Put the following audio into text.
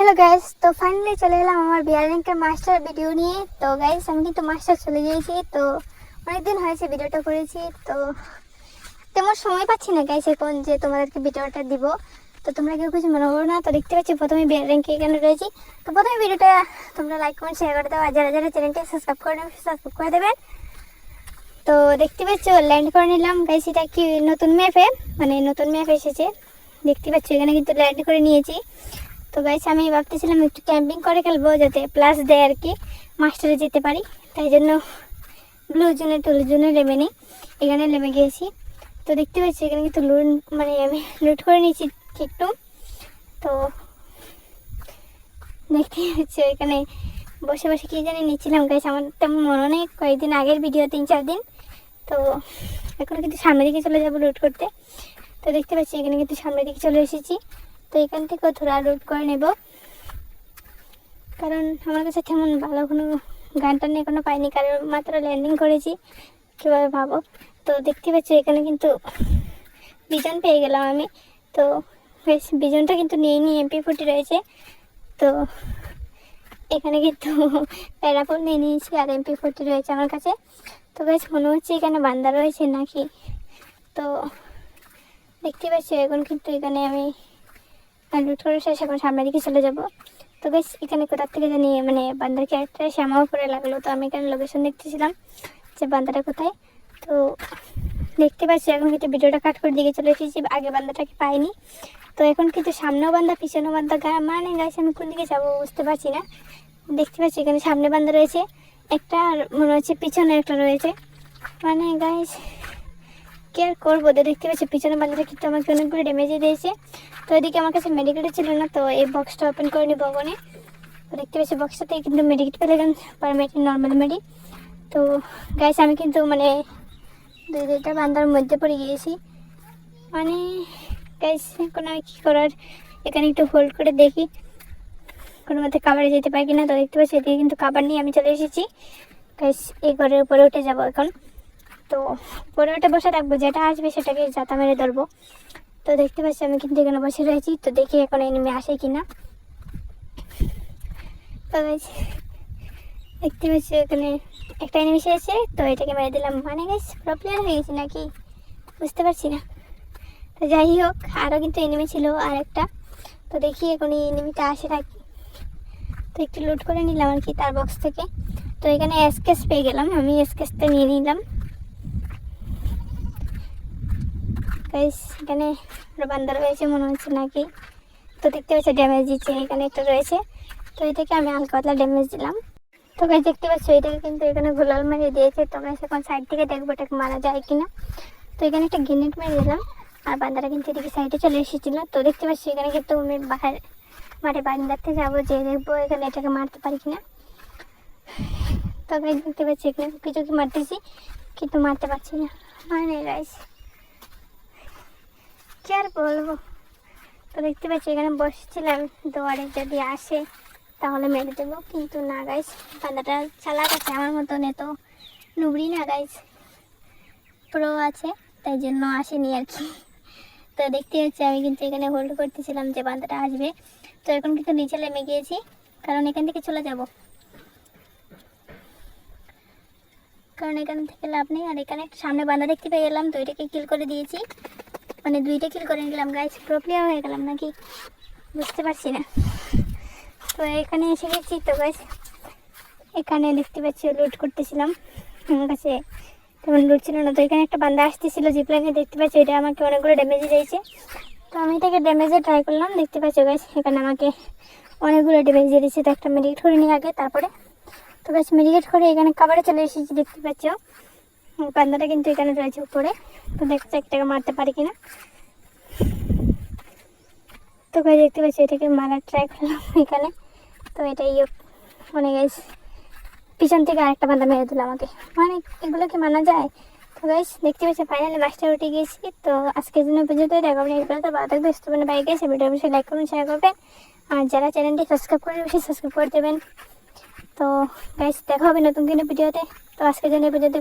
Hello guys তো finally চলে এলাম আমার বিয়ার র্যাঙ্কের মাস্টার ভিডিও নিয়ে। তো গাইস আমি কিন্তু মাস্টার চলে গিয়েছি, তো অনেকদিন হয়েছে ভিডিওটা করেছি, তো তেমন সময় পাচ্ছি না গাইস এখন যে তোমাদেরকে ভিডিওটা দিব। তো তোমরা কেউ কিছু মনে করো না, তো দেখতে পাচ্ছি প্রথমে বিয়ার র্যাঙ্কে এখানে রয়েছি। তো প্রথমে ভিডিওটা তোমরা লাইক কমেন্ট শেয়ার করে দাও, আর যারা যারা চ্যানেলটা সাবস্ক্রাইব করে নেবে সাবস্ক্রাইব করে দেবেন তো দেখতে পাচ্ছ ল্যান্ড করে নিলাম। গাইস এটা কি নতুন ম্যাপে মানে নতুন ম্যাপ এসেছে। দেখতে পাচ্ছ, এখানে কিন্তু ল্যান্ড করে নিয়েছি। তো গাইস আমি ভাবতেছিলাম একটু ক্যাম্পিং করে খেলব যাতে প্লাস দেয় আর কি মাস্টারে যেতে পারি। তাই জন্য ব্লু জোনে টুলু জোনে নেমে নিই। এখানে নেমে গিয়েছি তো দেখতে পাচ্ছি এখানে কিন্তু লুট মানে আমি লুট করে নিয়েছি একটু। তো দেখতে পাচ্ছি এখানে বসে বসে কী জানি নিচ্ছিলাম গাইস আমার তেমন মনে নেই। কয়েকদিন আগের ভিডিও তিন চার দিন। তো এখন কিন্তু সামনের দিকে চলে যাব লুট করতে। তো দেখতে পাচ্ছি এখানে কিন্তু সামনের দিকে চলে এসেছি। তো এখান থেকেও থোড়া লুট করে নেব। কারণ আমার কাছে তেমন ভালো কোনো গানটা নিয়ে কোনো পাইনি, কারণ মাত্র ল্যান্ডিং করেছি কীভাবে ভাবো। তো দেখতে পাচ্ছি এখানে কিন্তু বিজন পেয়ে গেলাম আমি। তো বেশ, বিজনটা কিন্তু নিয়ে নিয়ে এমপি ফুটি রয়েছে। তো এখানে কিন্তু প্যারাফল নিয়ে নিয়েছি আর এমপি ফোরটি রয়েছে আমার কাছে। তো বেশ, মনে হচ্ছে এখানে বান্দা রয়েছে নাকি? তো দেখতে পাচ্ছি এখন কিন্তু এখানে আমি লুট করে শেষ, এখন সামনের দিকে চলে যাব। তো বেশ এখানে কোথার থেকে জানি মানে বান্দার ক্যারেক্টার এসে আমার লাগল। তো আমি এখানে লোকেশন দেখতেছিলাম যে বান্দাটা কোথায়। তো দেখতে পাচ্ছি, এখন কিন্তু ভিডিওটা কাট করে দিকে চলে এসেছি, আগে বান্দাটাকে পাইনি। তো এখন কিন্তু সামনেও বান্দা, পিছনেও বান্দা, গা- মানে গাছ আমি কোন দিকে যাব বুঝতে পারছি না। দেখতে পাচ্ছি, এখানে সামনে বান্দা রয়েছে। একটা আর মনে হচ্ছে পিছনে একটা রয়েছে। মানে গাইস কি আর করব। তো দেখতে পাচ্ছি পিছনে বান্দাটা কিন্তু আমাকে অনেকগুলো ড্যামেজে দিয়েছে। তো এদিকে আমার কাছে মেডিকেটও ছিল না, তো এই বক্সটা ওপেন করে নিবো ওখানে তো দেখতে পাচ্ছি বক্সটাতে কিন্তু মেডিকেট পেলে গেলাম পারমেটি নর্মাল মেডি তো গাইস আমি কিন্তু মানে দুই দুইটা বান্দার মধ্যে পড়ে গিয়েছি। মানে গাইস এখন আমি কী করার? এখানে একটু হোল্ড করে দেখি। কোনো মধ্যে কাবারে যেতে পারি কিনা, তো দেখতে পাচ্ছি এদিকে কিন্তু কাবার নিয়ে আমি চলে এসেছি। গাইস এই ঘরের উপরে উঠে যাব এখন। তো উপরে উঠে বসে রাখব যেটা আসবে সেটাকে যাতা মেরে ধরবো। তো দেখতে পাচ্ছি আমি কিন্তু এখানে বসে রয়েছি, তো দেখি এখন এনিমি আসে কিনা। তো দেখতে পাচ্ছি এখানে একটা এনিমি এসেছে, তো এটাকে মেরে দিলাম। মানে গাইস প্রবলেম হয়ে গেছে নাকি? বুঝতে পারছি না। তো যাই হোক আরও কিন্তু এনিমি ছিল আর একটা তো দেখি এখন এই এনিমিটা আসে নাকি? তো একটু লুট করে নিলাম আর কি তার বক্স থেকে। তো এখানে এসকেস পেয়ে গেলাম, আমি এসকেসটা নিয়ে নিলাম। গাইস, এখানে বান্দা রয়েছে, মনে হচ্ছে নাকি? তো দেখতে পাচ্ছি ড্যামেজ দিচ্ছে, এখানে একটা রয়েছে। তো এটাকে আমি হালকা পাতলা ড্যামেজ দিলাম। তো গাছ দেখতে পাচ্ছ, এটাকে কিন্তু এখানে গোলাল মারিয়ে দিয়েছে। তো গাছ এখন সাইড থেকে দেখব এটাকে মারা যায় কিনা। তো এখানে একটা গ্রেনেড মেরে দিলাম। আর বান্দারা কিন্তু এদিকে সাইডে চলে এসেছিল। তো দেখতে পাচ্ছি, এখানে কিন্তু আমি বাহার মাঠে বান্দাতে যাব, যে দেখব এখানে এটাকে মারতে পারি কিনা। তো গাছ দেখতে পাচ্ছি, এখানে কিছু কি মারতেছি, কিন্তু মারতে পারছি না। মানে গাইস কি আর বলব? তো দেখতে পাচ্ছি এখানে বসেছিলাম। দুয়ারে যদি আসে তাহলে মেরে দেবো। কিন্তু না গাইস বান্দাটা চালাক আছে আমার মতন। এত নুবড়ি না গাইস প্রো আছে, তাই জন্য আসেনি আর কি। তো দেখতে হচ্ছে আমি কিন্তু এখানে হোল্ড করতেছিলাম যে বান্দাটা আসবে। তো এখন কিন্তু নিচে নেমে গিয়েছি, কারণ এখান থেকে চলে যাব। কারণ এখান থেকে লাভ নেই, আর এখানে সামনে বান্দা দেখতে পেয়ে গেলাম, তো এটাকে কিল করে দিয়েছি। মানে দুইটা কিল করে নিলাম গাইস প্রো হয়ে গেলাম নাকি? বুঝতে পারছি না। তো এখানে এসে গেছি তো গাইস এখানে দেখতে পাচ্ছি লুট করতেছিলাম। আমার কাছে তেমন লুট ছিল না। তো এখানে একটা বান্দা আসতেছিল জিপ্লাইনে দেখতে পাচ্ছি এটা আমাকে অনেকগুলো ড্যামেজে দিয়েছে। তো আমি এটাকে ড্যামেজে ট্রাই করলাম, দেখতে পাচ্ছি গাইস এখানে আমাকে অনেকগুলো ড্যামেজ দিয়ে দিয়েছে। তো একটা মেডিকেট করে নিই আগে, তারপরে। তো গাছ মেডিকেট করে এখানে কাবারে চলে এসেছি, দেখতে পাচ্ছ। বান্দাটা কিন্তু এখানে রয়েছে উপরে। তো দেখতে একটাকে মারতে পারি কিনা। তো গাছ দেখতে পাচ্ছি, এটাকে মারার ট্রাই করলাম এখানে। তো এটাই মানে গাইস, পিছন থেকে আরেকটা বান্দা মেরে দিল আমাকে। মানে এগুলো কি মানা যায়? তো গাইস, দেখতে পাচ্ছি ফাইনালি মাস্টার উঠে গেছি তো আজকের জন্য পর্যন্ত দেখা হবে এগুলো তো ভালো থাকবে মানে বাইক গেছে ভিডিও অবশ্যই লাইক করবেন শেয়ার করবেন। আর যারা চ্যানেলটি সাবস্ক্রাইব করে অবশ্যই সাবস্ক্রাইব করে দেবেন। তো গাইস, দেখা হবে নতুন কোনো ভিডিওতে। তো আজকের জন্য পর্যন্ত।